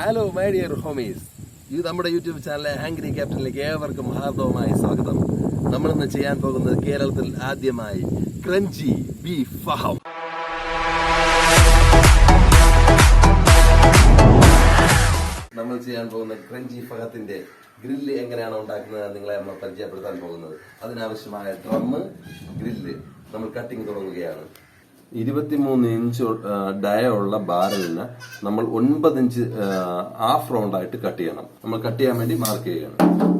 Hello my dear homies ഇത് നമ്മുടെ YouTube ചാനലിലെ ഹാങ്ക്രി ക്യാപ്റ്റനിലേക്ക് ഏവർക്കും ഹാർദവുമായി സ്വാഗതം. നമ്മളിന്ന് ചെയ്യാൻ പോകുന്നത് കേരളത്തിൽ ആദ്യമായി ക്രഞ്ചി ബീഫ് ഫഹം നമ്മൾ ചെയ്യാൻ പോകുന്ന ക്രഞ്ചി ഫഹത്തിന്റെ ഗ്രില്ല് എങ്ങനെയാണ് ഉണ്ടാക്കുന്നത് നിങ്ങളെ നമ്മൾ പരിചയപ്പെടുത്താൻ പോകുന്നത്. അതിനാവശ്യമായ ഡ്രമ്മ് ഗ്രില്ല് നമ്മൾ കട്ടിങ് തുടങ്ങുകയാണ്. ഇരുപത്തിമൂന്ന് ഇഞ്ച് ഡയ ഉള്ള ബാരലിന് നമ്മൾ ഒൻപത് ഇഞ്ച് ഹാഫ് റൗണ്ട് ആയിട്ട് കട്ട് ചെയ്യണം. നമ്മൾ കട്ട് ചെയ്യാൻ വേണ്ടി മാർക്ക് ചെയ്യുകയാണ്.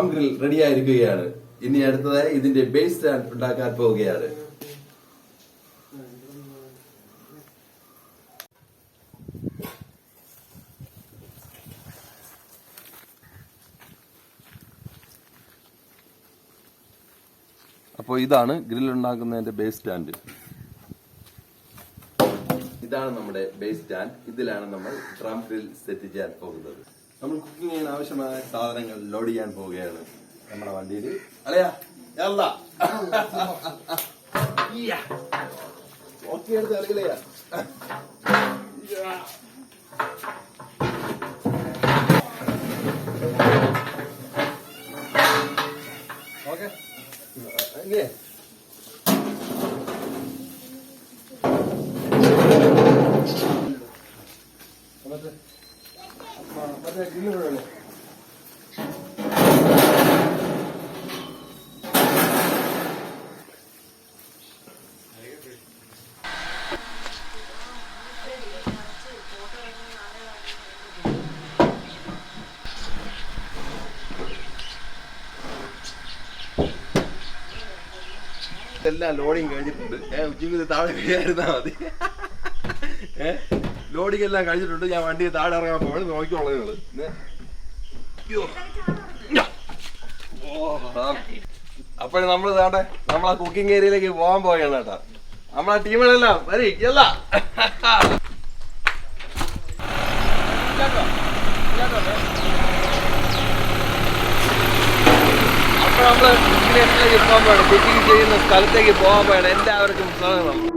നമ്മുടെ ഡ്രം ഗ്രിൽ റെഡി ആയിരിക്കുകയാണ് ഇനി അടുത്തതായി ഇതിന്റെ ബേസ് സ്റ്റാൻഡ് ഉണ്ടാക്കാൻ പോവുകയാണ്. അപ്പോൾ ഇതാണ് ഗ്രിൽ ഉണ്ടാക്കുന്നതിന്റെ ബേസ് സ്റ്റാൻഡ്. ഇതാണ് നമ്മുടെ ബേസ് സ്റ്റാൻഡ്. ഇതിലാണ് നമ്മൾ ഡ്രം ഗ്രിൽ സെറ്റ് ചെയ്യാൻ പോകുന്നത്. നമ്മൾ കുക്കിംഗ് ചെയ്യാൻ ആവശ്യമായ സാധനങ്ങൾ ലോഡ് ചെയ്യാൻ പോവുകയാണ് നമ്മുടെ വണ്ടിയിൽ. അല്ലയാ അല്ല ഓക്കെ എടുത്ത് കളിക്കലയാ എല്ലാം ലോഡിങ് കഴിഞ്ഞിട്ടുണ്ട്. ഏഹ് ഉച്ചയ്ക്ക് താഴെ കയറുന്നാ മതി. ഏഹ് ലോഡിങ് എല്ലാം കഴിഞ്ഞിട്ടുണ്ട്. ഞാൻ വണ്ടി താഴെ ഇറങ്ങാൻ പോകണം നോക്കിക്കോളൂ നിങ്ങൾ. അപ്പോഴും നമ്മൾ താണ്ടെ നമ്മളാ കുക്കിംഗ് ഏരിയയിലേക്ക് പോകാൻ പോവുകയാണ് കേട്ടാ. നമ്മളെ ടീമുകളെല്ലാം വരി അല്ല അപ്പൊ നമ്മൾ കുക്കിങ്ങിലേക്ക് പോകാൻ പോകണം ബുക്കിംഗ് ചെയ്യുന്ന സ്ഥലത്തേക്ക് പോകാൻ പോകണം എല്ലാവർക്കും സ്വാഗതം.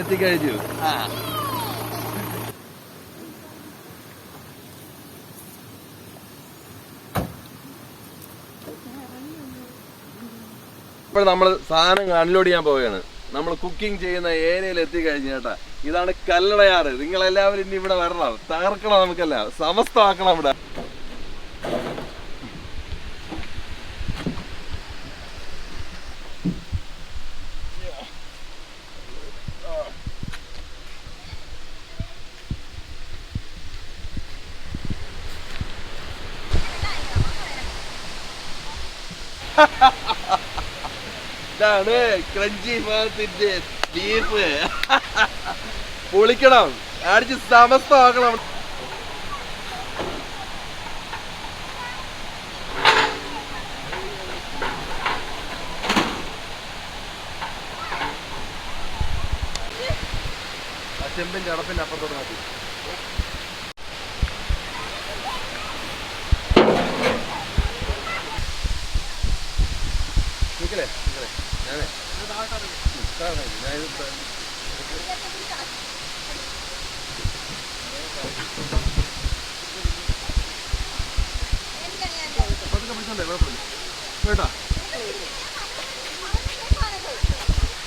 എത്തിക്കഴിഞ്ഞു. ഇപ്പോൾ നമ്മൾ സാധനം അൺലോഡ് ചെയ്യാൻ പോവുകയാണ്. നമ്മൾ കുക്കിംഗ് ചെയ്യുന്ന ഏരിയയിൽ എത്തിക്കഴിഞ്ഞു കേട്ടാ. ഇതാണ് കല്ലടയാറ്. നിങ്ങൾ എല്ലാവരും ഇനി ഇവിടെ വരണം. തകർക്കണം നമുക്കല്ല. സമസ്തമാക്കണം ഇവിടെ. ഇതാണ് ക്രഞ്ചി ഭാഗത്തിന്റെ ബീഫ് പൊളിക്കണം. അടിച്ച് സമസ്തമാക്കണം. ചെമ്പിന്റെ അടപ്പിന്റെ അപ്പുറത്തോട് മാറ്റി. നിക്കലേ നിക്കലേ ഞാനേ ഉം, സാറേ, ഞാനിത് പതുക്കെ പിടിച്ചോണ്ടേ, കുഴപ്പമില്ല. കേട്ടാ?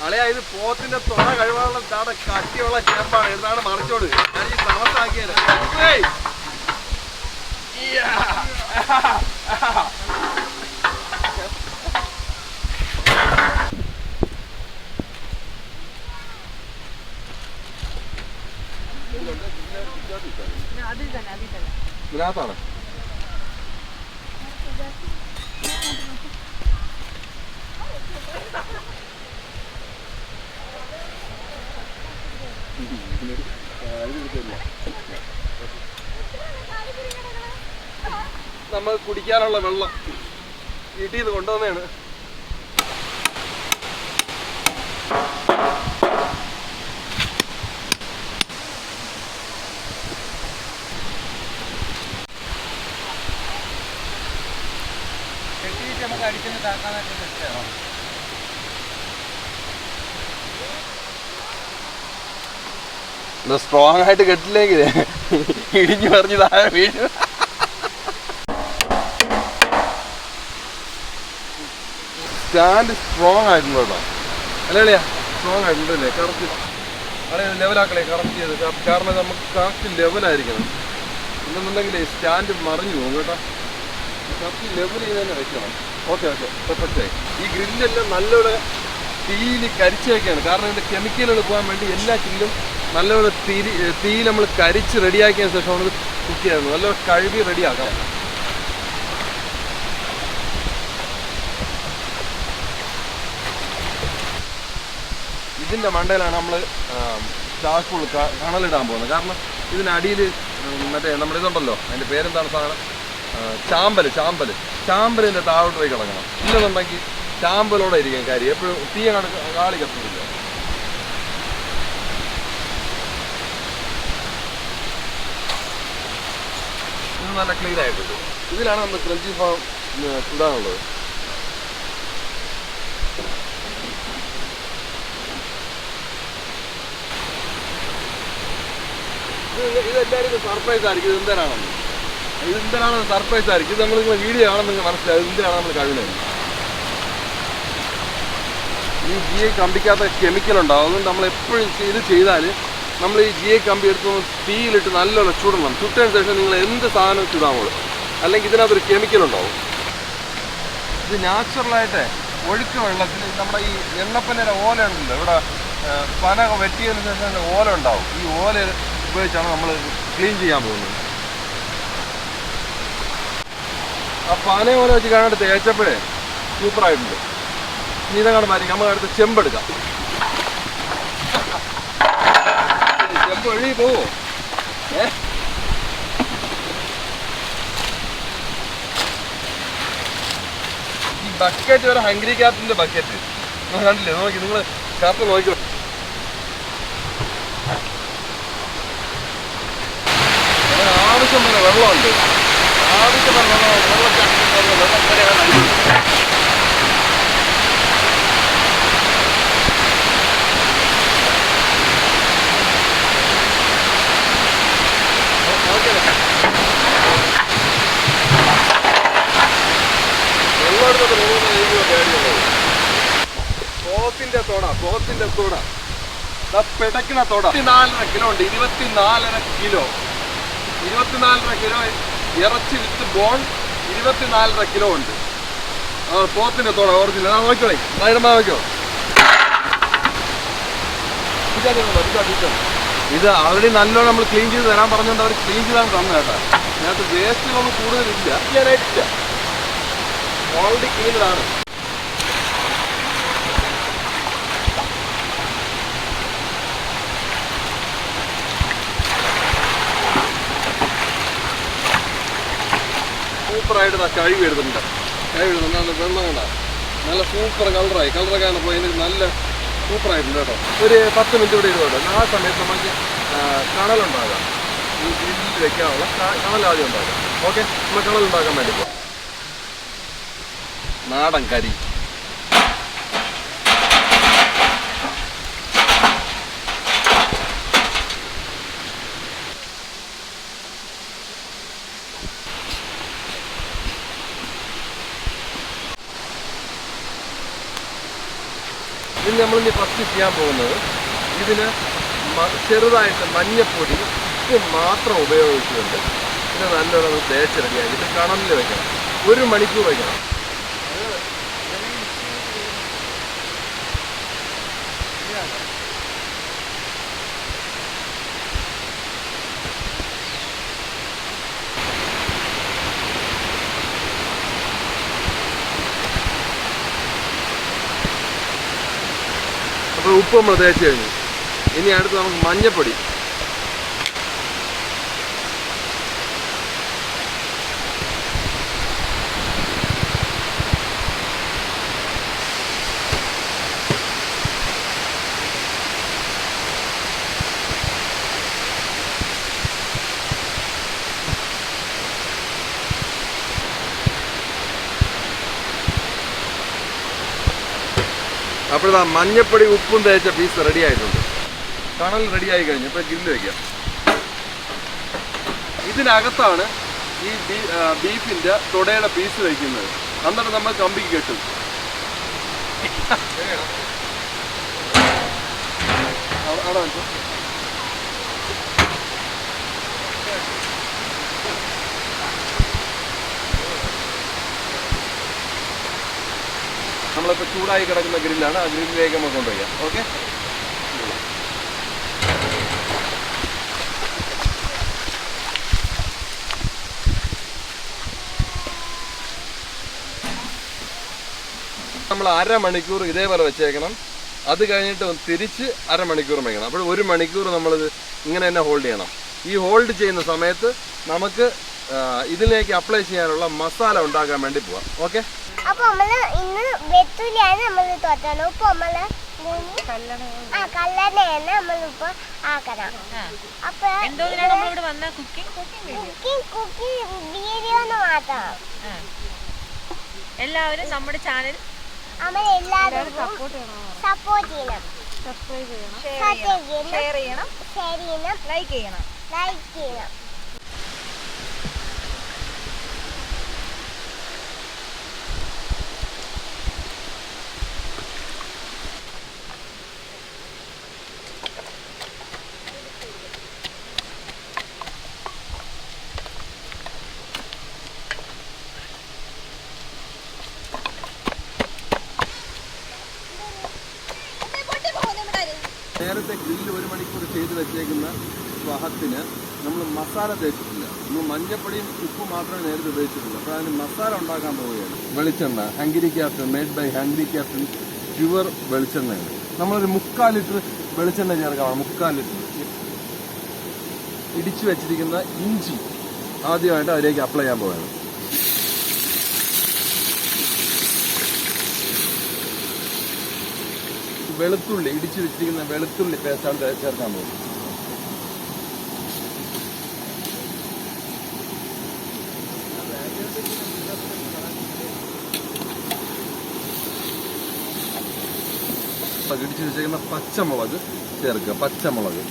അളയാ ഇത് പോത്തിന്റെ തുണ കഴിവാനുള്ള താടെ കട്ടിയുള്ള ചേമ്പാണ്. എന്താണ് മറിച്ചോട്? ഞാൻ ഈ സമസ്താക്കിയത് ഇതിനകത്താണ്? നമ്മൾ കുടിക്കാനുള്ള വെള്ളം വീട്ടിൽ നിന്ന് കൊണ്ടുവന്നതാണ്. കാക്കാനായിട്ട് ഇഷ്ടമാണ് സ്ട്രോങ് ആയിട്ട് കെട്ടില്ലെങ്കിൽ ഇടിഞ്ഞു പറഞ്ഞ് താഴെ വീഴും. സ്റ്റാൻഡ് സ്ട്രോങ് ആയിട്ടുണ്ടോ കേട്ടോ. അല്ലേ സ്ട്രോങ് ആയിട്ടുണ്ടല്ലേ? കറക്റ്റ്. അളെ ലെവലാക്കളെ കറക്റ്റ് ചെയ്ത്. കാരണം നമുക്ക് കറക്റ്റ് ലെവലായിരിക്കണം എന്നുണ്ടെങ്കിൽ സ്റ്റാൻഡ് മറിഞ്ഞു പോകും കേട്ടോ. കറക്റ്റ് ലെവൽ ചെയ്ത് തന്നെ വെക്കണം ഓക്കെ ഓക്കെ പെർഫെക്റ്റ് ഈ ഗ്രില്ലെല്ലാം നല്ലപോലെ തീയിൽ കരിച്ചേക്കാണ്. കാരണം ഇതിന്റെ കെമിക്കലുകൾ പോകാൻ വേണ്ടി എല്ലാ ചില്ലും നല്ലപോലെ തീ തീ നമ്മൾ കരിച്ച് റെഡിയാക്കിയതിന് ശേഷം നമ്മൾ കുക്ക് ചെയ്യുന്നത് നല്ലപോലെ കഴുകി റെഡിയാക്കാം ഇതിന്റെ മണ്ടയിലാണ് നമ്മൾ ചാക്കുള്ള കണലിടാൻ പോകുന്നത്. കാരണം ഇതിനടിയിൽ മറ്റേ നമ്മുടെ ഇതുണ്ടല്ലോ അതിന്റെ പേരെന്താണ് സാധനം? ചാമ്പൽ ചാമ്പൽ ചാമ്പലിന്റെ താഴോട്ട് പോയി കിടക്കണം ഇല്ലെന്നുണ്ടെങ്കിൽ ചാമ്പലോടെ ഇരിക്കാൻ കാര്യം. എപ്പോഴും തീയ കാളി കത്തുന്നില്ല. ഇത് നല്ല ക്ലീൻ ആയിട്ടുണ്ട്. ഇതിലാണ് നമ്മൾ ക്രഞ്ചി ഫാം ഇടാനുള്ളത് ഇത് ഇതെല്ലാവരും സർപ്രൈസ് ആയിരിക്കും. ഇത് എന്തിനാണെന്ന് ഇത് സർപ്രൈസ് ആയിരിക്കും? നമ്മൾ നിങ്ങൾ വീഡിയോ ആണെന്ന് നിങ്ങൾ മനസ്സിലാവും നമ്മൾ കഴിഞ്ഞത് ഈ ജി ഐ കമ്പിക്കകത്ത് കെമിക്കൽ ഉണ്ടാവും അതുകൊണ്ട് നമ്മൾ എപ്പോഴും ഇത് ചെയ്താൽ നമ്മൾ ഈ ജി ഐ കമ്പി എടുത്ത് തീയിലിട്ട് നല്ലോണം ചുടണം. ചുട്ടതിന് ശേഷം നിങ്ങൾ എന്ത് സാധനം ചുടാമോളൂ അല്ലെങ്കിൽ ഇതിനകത്തൊരു കെമിക്കൽ ഉണ്ടാവും. ഇത് നാച്ചുറലായിട്ട് ഒഴുക്ക് വെള്ളത്തിൽ നമ്മുടെ ഈ എണ്ണപ്പനയുടെ ഓല ഉണ്ടല്ലോ ഇവിടെ പന വെട്ടിയതിന് ശേഷം ഓല ഉണ്ടാവും. ഈ ഓല ഉപയോഗിച്ചാണ് നമ്മൾ ക്ലീൻ ചെയ്യാൻ പോകുന്നത്. ആ പാന പോലെ വെച്ച് കാണാണ്ട് തേച്ചപ്പോഴേ സൂപ്പറായിട്ടുണ്ട് നീ ഇതങ്ങാണ്ട് മാറ്റി നമ്മൾ അടുത്ത് ചെമ്പെടുക്കാം ചെമ്പ് ഒഴുകി പോവോ? ഏ? ഈ ബക്കറ്റ് ഒരു ഹംഗ്രി ക്യാപ്റ്റിന്റെ ബക്കറ്റ് കണ്ടില്ലേ? നോക്കി നിങ്ങൾ കാപ്പ് നോക്കിക്കോ. ആവശ്യം പോലെ വെള്ളമുണ്ട്. നോക്കിയേ വെള്ളമെടുത്തിട്ട് പോകുന്ന രീതിയിലുള്ള പേടിയുള്ളത് പോത്തിന്റെ തൊട പോത്തിന്റെ തൊട. ദാ പിടയ്ക്കണ തൊട. ഇരുപത്തിനാലര കിലോ ഉണ്ട് ഇരുപത്തിനാലര കിലോ. ഇരുപത്തിനാലര കിലോ ഇറച്ചി വിത്ത് ബോൺ ഇരുപത്തിനാലര കിലോ ഉണ്ട്. ആ പോത്തിന്റെ തൊട ഓറിജിനൽ ആ നോക്കിക്കോളേ. നായരമാ നോക്കിയോ ഇത് ആൾറെഡി നല്ലോണം നമ്മൾ ക്ലീൻ ചെയ്ത് തരാൻ പറഞ്ഞുകൊണ്ട് അവർ ക്ലീൻ ചെയ്താൽ തന്നെ കേട്ടോ. ഇതിനകത്ത് വേസ്റ്റുകളൊന്നും കൂടുതലില്ല. ഓൾറെഡി ക്ലീനഡാണ് സൂപ്പറായിട്ട് കഴുകി എടുത്തിട്ടുണ്ട്. കഴുകി എടുത്തിട്ടുണ്ട് വെള്ളം കണ്ട നല്ല സൂപ്പർ കളറായി കളറൊക്കെ കാണുമ്പോൾ അതിന് നല്ല സൂപ്പറായിട്ടുണ്ട് കേട്ടോ. ഒരു പത്ത് മിനിറ്റ് ഇവിടെ ഇരുന്നോട്ടെ. ആ സമയത്ത് നമുക്ക് കണലുണ്ടാകാം ഗ്രില്ലിൽ വെക്കാനുള്ള കണലാദ്യം ഉണ്ടാകാം. ഓക്കെ നമ്മൾ കണലുണ്ടാക്കാൻ വേണ്ടി പോകാം നാടൻ കരി. ഇതിന് നമ്മളിനി ഫസ്റ്റ് ചെയ്യാൻ പോകുന്നത് ഇതിന് ചെറുതായിട്ട് മഞ്ഞപ്പൊടി ഉപ്പ് മാത്രം ഉപയോഗിച്ചുകൊണ്ട് ഇത് നല്ലോണം തേച്ച് റെഡിയാക്കിയിട്ട് ഇത് കണലിൽ വെക്കണം. ഒരു മണിക്കൂർ വെക്കണം. ഉപ്പ് നമ്മൾ തേച്ച് കഴിഞ്ഞു. ഇനി അടുത്ത് നമുക്ക് മഞ്ഞപ്പൊടി. അപ്പോൾ ഇതാ മഞ്ഞപ്പൊടി ഉപ്പും തേച്ച പീസ് റെഡി ആയിട്ടുണ്ട്. കണൽ റെഡി ആയി കഴിഞ്ഞു ഇപ്പോൾ ഗ്രില്ല് വയ്ക്കാം ഇതിനകത്താണ് ഈ ബീ- ബീഫിന്റെ തുടയുടെ പീസ് വയ്ക്കുന്നത് എന്നിട്ട് നമ്മൾ കമ്പിക്ക് കെട്ടും. അവിടെ- നമ്മളിപ്പോൾ ചൂടായി കിടക്കുന്ന ഗ്രില്ലാണ്. ആ ഗ്രില്ലിലേക്ക് നമ്മൾ കൊണ്ടുപോയി. ഓക്കെ? നമ്മൾ അരമണിക്കൂർ ഇതേപോലെ വെച്ചേക്കണം. അത് കഴിഞ്ഞിട്ട് തിരിച്ച് അരമണിക്കൂർ വയ്ക്കണം അപ്പോൾ ഒരു മണിക്കൂർ നമ്മളിത് ഇങ്ങനെ തന്നെ ഹോൾഡ് ചെയ്യണം. ഈ ഹോൾഡ് ചെയ്യുന്ന സമയത്ത് നമുക്ക് ഇതിലേക്ക് അപ്ലൈ ചെയ്യാനുള്ള മസാല ഉണ്ടാക്കാൻ വേണ്ടി പോവാം. ഓക്കെ? അപ്പൊ നമ്മൾ ഇന്ന് വെത്തുലിയാണ് നമ്മൾ തോറ്റണം. ഇപ്പൊ നമ്മൾ ആ കല്ലെണ്ണയാണ് നമ്മളിപ്പോ ആക്കണം. അപ്പൊ cooking? Cooking video cooking cooking video മാത്രം. എല്ലാവരും നമ്മുടെ ചാനൽ നമ്മൾ എല്ലാവരും സപ്പോർട്ട് ചെയ്യണം. സബ്സ്ക്രൈബ് ചെയ്യണം. സബ്സ്ക്രൈബ് ചെയ്യണം. ഷെയർ ചെയ്യണം. ഷെയർ ചെയ്യണം. ലൈക്ക് ചെയ്യണം. ലൈക്ക് ചെയ്യണം നേരത്തെ ഗ്രില്ല് ഒരു മണിക്കൂർ വെച്ചേക്കുന്ന വഹത്തിന് നമ്മൾ മസാല തേച്ചിട്ടില്ല. നമ്മൾ മഞ്ഞപ്പൊടിയും ഉപ്പ് മാത്രമേ നേരത്തെ ഉപയോഗിച്ചിട്ടുള്ളൂ അപ്പോൾ അതിന് മസാല ഉണ്ടാക്കാൻ പോവുകയാണ്. വെളിച്ചെണ്ണ hungry captain made by hungry captain pure വെളിച്ചെണ്ണയാണ്. നമ്മളൊരു മുക്കാൽ ലിറ്റർ വെളിച്ചെണ്ണ ചേർക്കാം മുക്കാൽ ലിറ്റർ. ഇടിച്ചു വെച്ചിരിക്കുന്ന ഇഞ്ചി ആദ്യമായിട്ട് അതിലേക്ക് അപ്ലൈ ചെയ്യാൻ പോവുകയാണ്. വെളുത്തുള്ളി ഇടിച്ചു വെച്ചിരിക്കുന്ന വെളുത്തുള്ളി പേസ്റ്റാണ് ചേർക്കാൻ പോകുന്നത്. ഇടിച്ചു വെച്ചിരിക്കുന്ന പച്ചമുളക് ചേർക്കുക പച്ചമുളക്.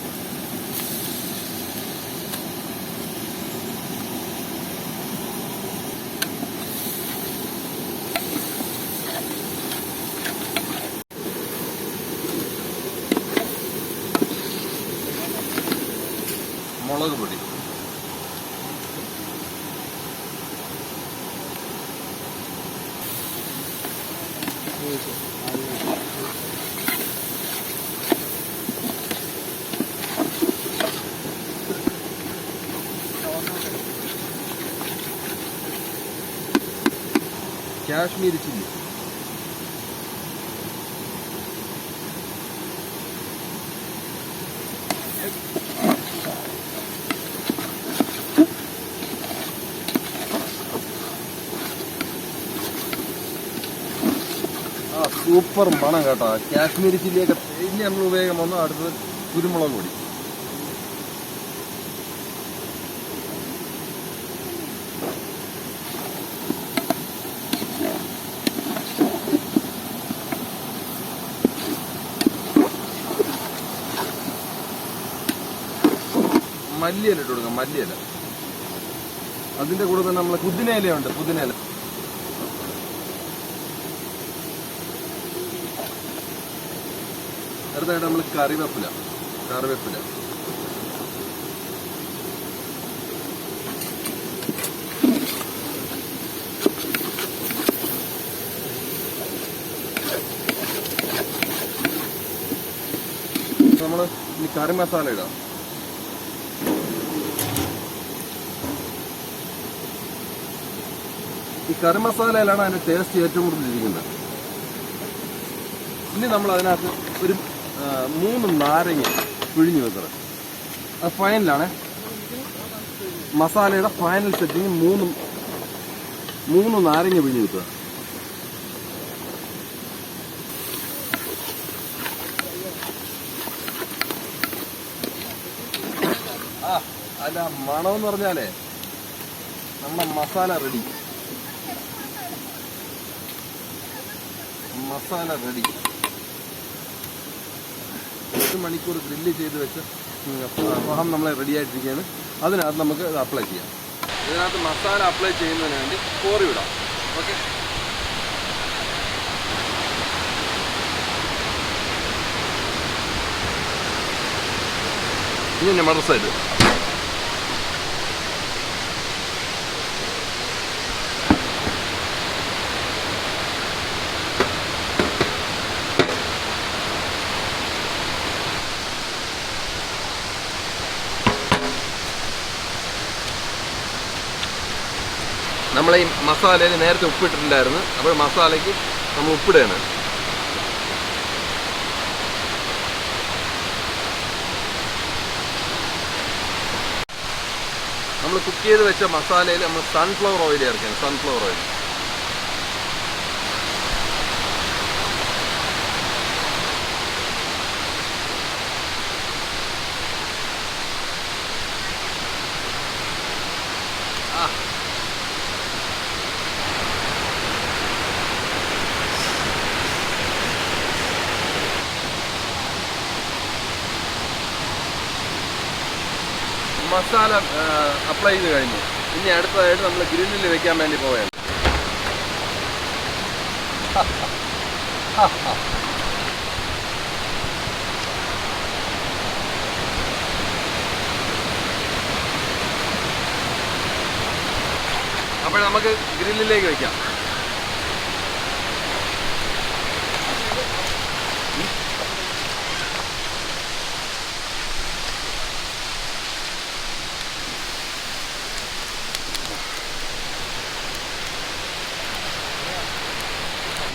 കാശ്മീരി ചില്ലി സൂപ്പർ മണം കേട്ടോ. കാശ്മീരി ചില്ലിയൊക്കെ ഇനി നമ്മൾ ഉപയോഗം വന്നു അടുത്തത് കുരുമുളക് പൊടി. മല്ലിയില ഇട്ട് കൊടുക്കാം മല്ലിയില. അതിന്റെ കൂടെ തന്നെ നമ്മളെ പുതിനയിലയുണ്ട് പുതിനയില. അടുത്തായിട്ട് നമ്മൾ കറിവേപ്പില കറിവേപ്പില. നമ്മൾ ഇനി കറി മസാല ഇടാം. കറി മസാലയിലാണ് അതിന്റെ ടേസ്റ്റ് ഏറ്റവും കൂടുതൽ ഇരിക്കുന്നത്. ഇനി നമ്മൾ അതിനകത്ത് ഒരു മൂന്ന് നാരങ്ങ പിഴിഞ്ഞു വെക്കണം. അത് ഫൈനലാണ് മസാലയുടെ ഫൈനൽ സെറ്റിങ് മൂന്ന് മൂന്ന് നാരങ്ങ പിഴിഞ്ഞു വെക്കുക. അല്ല മണമെന്ന് പറഞ്ഞാലേ നമ്മുടെ മസാല റെഡി മസാല റെഡി. ഒരു മണിക്കൂർ ഗ്രില്ല് ചെയ്ത് വെച്ച് ഫഹം നമ്മളെ റെഡി ആയിട്ടിരിക്കുകയാണ്. അതിനകത്ത് നമുക്ക് ഇത് അപ്ലൈ ചെയ്യാം. ഇതിനകത്ത് മസാല അപ്ലൈ ചെയ്യുന്നതിന് വേണ്ടി കോറി വിടാം ഓക്കെ ഇനി സൈഡ് നമ്മൾ ഈ മസാലയിൽ നേരത്തെ ഉപ്പിട്ടിട്ടുണ്ടായിരുന്നു. അപ്പോൾ മസാലയ്ക്ക് നമ്മൾ ഉപ്പിടുകയാണ്. നമ്മൾ കുക്ക് ചെയ്ത് വെച്ച മസാലയിൽ നമ്മൾ സൺഫ്ലവർ ഓയിൽ ചേർക്കുകയാണ്. സൺഫ്ലവർ ഓയിൽ മസാല അപ്ലൈ ചെയ്ത് കഴിഞ്ഞു. ഇനി അടുത്തതായിട്ട് നമ്മൾ ഗ്രില്ലിൽ വെക്കാൻ വേണ്ടി പോവുകയാണ്. അപ്പോൾ നമുക്ക് ഗ്രില്ലിലേക്ക് വെക്കാം.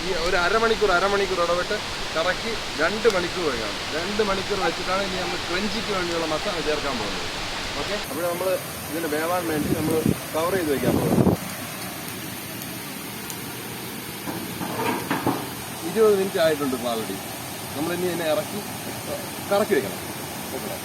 ഈ ഒരു അരമണിക്കൂർ അരമണിക്കൂർ ഇടവിട്ട് കറക്കി രണ്ട് മണിക്കൂർ വേണം രണ്ട് മണിക്കൂർ വെച്ചിട്ടാണ് ഇനി നമ്മൾ ക്രഞ്ചിക്ക് വേണ്ടിയുള്ള മസാല ചേർക്കാൻ പോകുന്നത്. ഓക്കെ? അപ്പോൾ നമ്മൾ ഇതിന് വേവാൻ വേണ്ടി നമ്മൾ കവർ ചെയ്ത് വയ്ക്കാൻ പോകുന്നത് ഇരുപത് മിനിറ്റ് ആയിട്ടുണ്ട് ഇപ്പോൾ ആൾറെഡി നമ്മൾ ഇനി ഇതിനെ ഇറക്കി കറക്കി വയ്ക്കണം ഓക്കെ?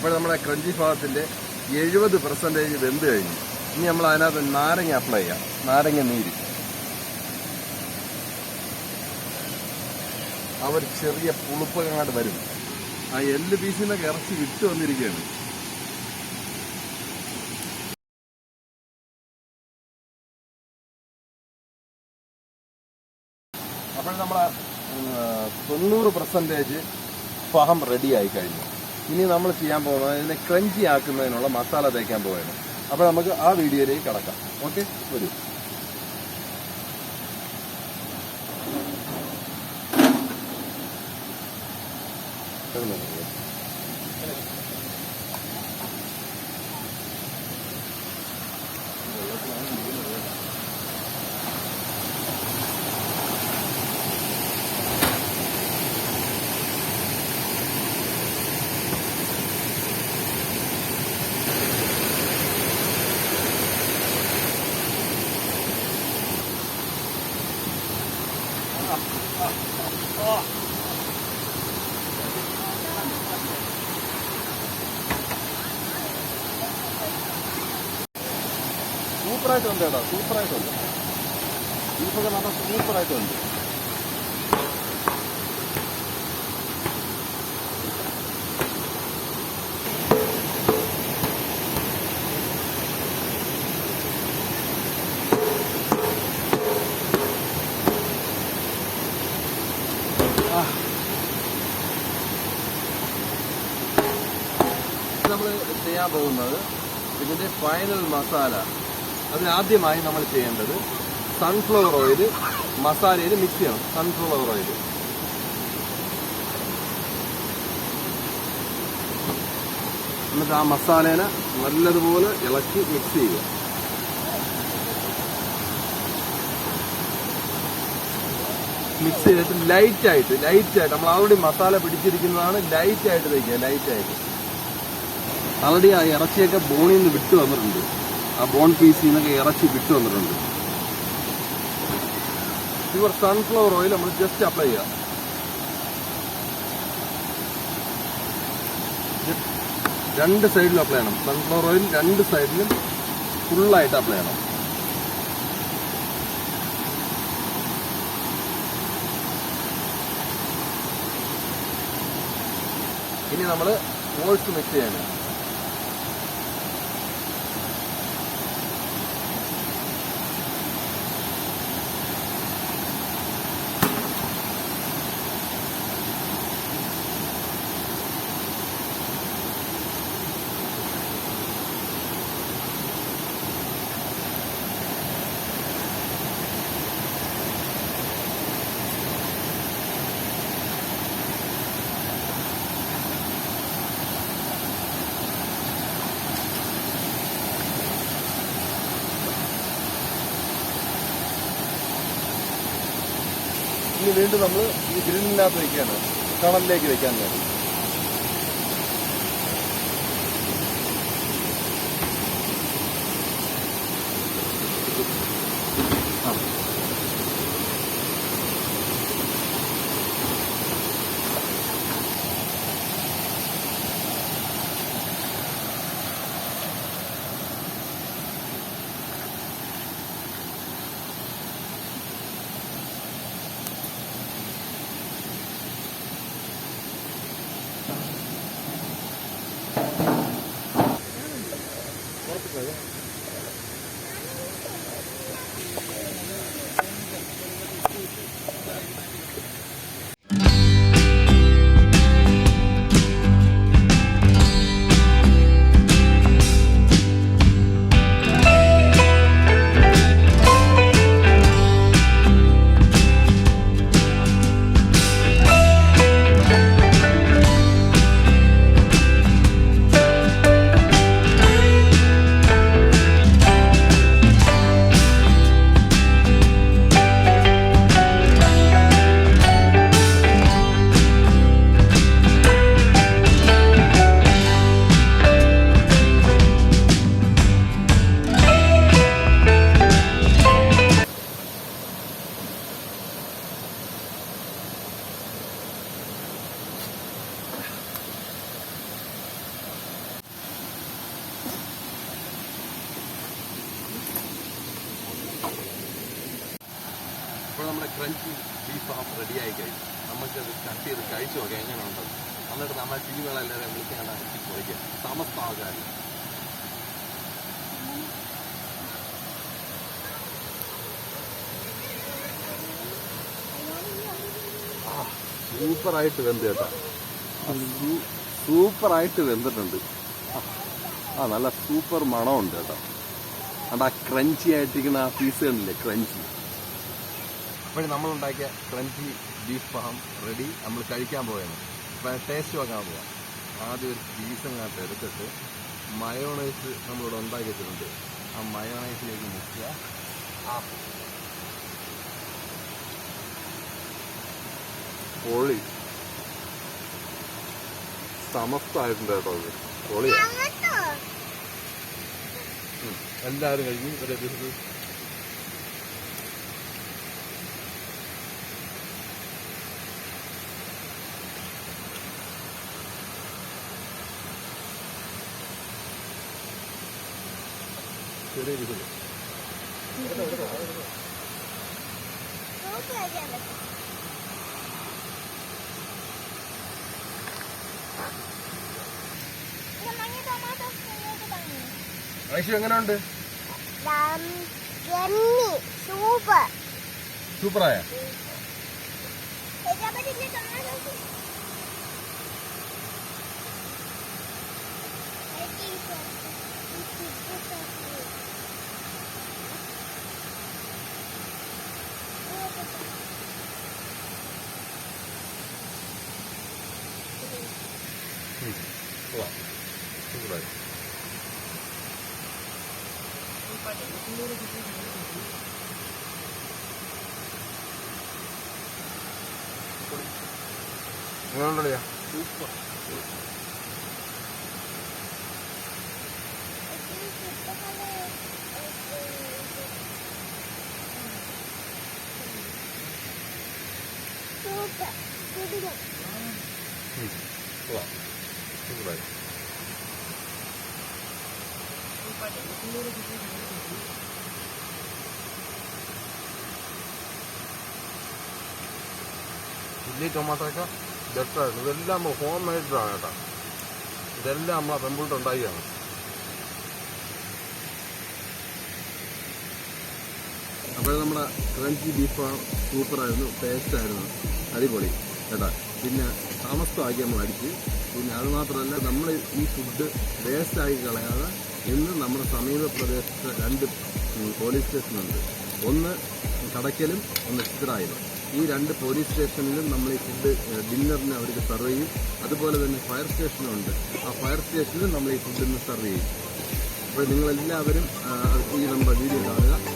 അപ്പോൾ നമ്മുടെ ക്രഞ്ചി ഭാഗത്തിന്റെ എഴുപത് പെർസെന്റേജ് വെന്ത് കഴിഞ്ഞു. ഇനി നമ്മൾ അതിനകത്ത് നാരങ്ങ അപ്ലൈ ചെയ്യാം. നാരങ്ങ നീര്. അവർ ചെറിയ പുളിപ്പങ്ങാട് വരും. ആ എല്ല് പീസിൽ നിന്നൊക്കെ ഇറച്ചി വിട്ട് വന്നിരിക്കുകയാണ്. അപ്പോൾ നമ്മൾ തൊണ്ണൂറ് പെർസെന്റേജ് ഫഹം റെഡി ആയി കഴിഞ്ഞു. ഇനി നമ്മൾ ചെയ്യാൻ പോകുന്നത് ഇതിനെ ക്രഞ്ചി ആക്കുന്നതിനുള്ള മസാല തേക്കാൻ പോവുകയാണ്. അപ്പോൾ നമുക്ക് ആ വീഡിയോയിലേക്ക് കടക്കാം. ഓക്കെ വരൂ സൂപ്പറായിട്ടുണ്ട് കേട്ടോ സൂപ്പറായിട്ടുണ്ട്. ബീഫൊക്കെ നല്ല സൂപ്പറായിട്ടുണ്ട്. നമ്മൾ ചെയ്യാൻ പോകുന്നത് ഇതിന്റെ ഫൈനൽ മസാല അതിനാദ്യമായി നമ്മൾ ചെയ്യേണ്ടത് സൺഫ്ലവർ ഓയിൽ മസാലയിൽ മിക്സ് ചെയ്യണം. സൺഫ്ലവർ ഓയിൽ എന്നിട്ട് ആ മസാലേനെ നല്ലതുപോലെ ഇളക്കി മിക്സ് ചെയ്യുക. മിക്സ് ചെയ്തിട്ട് ലൈറ്റായിട്ട് ലൈറ്റായിട്ട് നമ്മൾ ആൾറെഡി മസാല പിടിച്ചിരിക്കുന്നതാണ് ലൈറ്റായിട്ട് തയ്ക്കുക ലൈറ്റായിട്ട് ആൾറെഡി ആ ഇറച്ചിയൊക്കെ ബോണിൽ നിന്ന് വിട്ടു വന്നിട്ടുണ്ട്. ആ ബോൺ പീസിൽ നിന്നൊക്കെ ഇറച്ചി വിട്ടു വന്നിട്ടുണ്ട്. പ്യുവർ സൺഫ്ലവർ ഓയിൽ നമ്മൾ ജസ്റ്റ് അപ്ലൈ ചെയ്യുക രണ്ട് സൈഡിലും അപ്ലൈ ചെയ്യണം. സൺഫ്ലവർ ഓയിൽ രണ്ട് സൈഡിലും ഫുള്ളായിട്ട് അപ്ലൈ ചെയ്യണം. ഇനി നമ്മൾ ഓൾസ് മിക്സ് ചെയ്യണം. വീണ്ടും നമ്മൾ ഈ ഗ്രില്ലിനകത്ത് വെക്കുകയാണ് കണലിലേക്ക് വെക്കാൻ വേണ്ടി. ഇപ്പോൾ സൂപ്പറായിട്ട് വെന്ത് കേട്ടാ സൂപ്പറായിട്ട് വെന്തിട്ടുണ്ട്. ആ, നല്ല സൂപ്പർ മണമുണ്ട് കേട്ടോ. അത് ആ ക്രഞ്ചി ആയിട്ടിരിക്കുന്ന ആ പീസ് കണ്ടില്ലേ? ക്രഞ്ചി അപ്പോൾ നമ്മളുണ്ടാക്കിയ ക്രഞ്ചി ബീഫ് ഫാം റെഡി നമ്മൾ കഴിക്കാൻ പോവുകയാണ് അപ്പോൾ ടേസ്റ്റ് നോക്കാൻ പോവാം. ആദ്യം ഒരു പീസ് അങ്ങോട്ട് എടുത്തിട്ട് മയോണൈസ് നമ്മളിവിടെ ഉണ്ടാക്കി വെച്ചിട്ടുണ്ട് ആ മയോണൈസിലേക്ക് മുക്കുക ആ പൊളി. സമസ്തായിട്ടുണ്ട് അത് പൊളിയാ. എല്ലാവരും കഴിഞ്ഞു. ഒരു ദിവസം ചെറിയ രീതിയിൽ ഐശു എങ്ങനെയുണ്ട്? സൂപ്പർ. സൂപ്പറായ? കഴിക്കാൻ പറ്റില്ല എങ്ങനെയുണ്ടല്ലോ സൂപ്പർ കുടിലും സൂപ്പറായി ചില്ലി ടൊമാറ്റോയൊക്കെ ബെറ്ററായിരുന്നു ഇതെല്ലാം ഹോം മെയ്ഡാണ് കേട്ടോ. ഇതെല്ലാം നമ്മൾ പെമ്പിളിട്ട് ഉണ്ടാക്കിയാണ് അപ്പോൾ നമ്മുടെ ക്രഞ്ചി ബീഫ് സൂപ്പറായിരുന്നു ടേസ്റ്റായിരുന്നു അടിപൊളി. കേട്ടാ. പിന്നെ താമസമാക്കി നമ്മൾ അടിച്ച്. പിന്നെ അത് മാത്രമല്ല നമ്മൾ ഈ ഫുഡ് വേസ്റ്റാക്കി കളയാതെ ഇന്ന് നമ്മുടെ സമീപ പ്രദേശത്ത് രണ്ട് പോലീസ് സ്റ്റേഷനുണ്ട്. ഒന്ന് കടയ്ക്കലും ഒന്ന് ചിത്രായിലും. ഈ രണ്ട് പോലീസ് സ്റ്റേഷനിലും നമ്മൾ ഈ ഫുഡ് ഡിന്നറിന് അവർക്ക് സെർവ് ചെയ്യും. അതുപോലെ തന്നെ ഫയർ സ്റ്റേഷനുണ്ട് ആ ഫയർ സ്റ്റേഷനിലും നമ്മൾ ഈ ഫുഡിന് സെർവ് ചെയ്യും. അപ്പോൾ നിങ്ങളെല്ലാവരും ഈ നമ്മുടെ വീഡിയോ കാണുക.